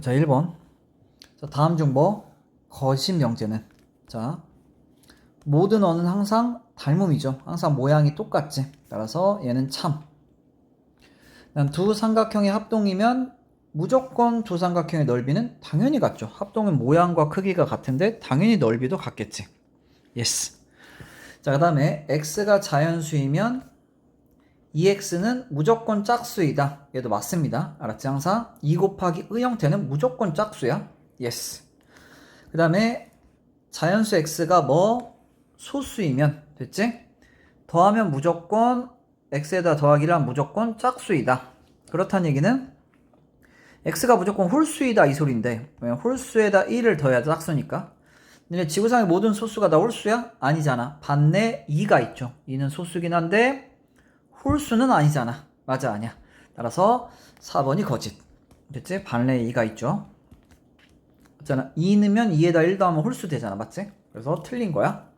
자, 1번. 자, 다음 중 뭐? 거짓 명제는. 자, 모든 어는 항상 닮음이죠. 항상 모양이 똑같지. 따라서 얘는 참. 두 삼각형의 합동이면 무조건 두 삼각형의 넓이는 당연히 같죠. 합동은 모양과 크기가 같은데 당연히 넓이도 같겠지. 예스. 자, 그 다음에 x가 자연수이면 2x는 무조건 짝수이다. 얘도 맞습니다. 알았지? 항상 2 곱하기 의 형태는 무조건 짝수야. 예스. 그 다음에 자연수 x가 뭐 소수이면 됐지? 더하면 무조건 x에다 더하기를 하면 무조건 짝수이다. 그렇다는 얘기는 x가 무조건 홀수이다 이 소리인데 홀수에다 1을 더해야 짝수니까 근데 지구상의 모든 소수가 다 홀수야? 아니잖아 반내 2가 있죠 2는 소수긴 한데 홀수는 아니잖아. 맞아 아니야. 따라서 4번이 거짓. 됐지? 반내 2가 있죠. 있잖아. 2 넣으면 2에다 1 더하면 홀수 되잖아. 맞지? 그래서 틀린 거야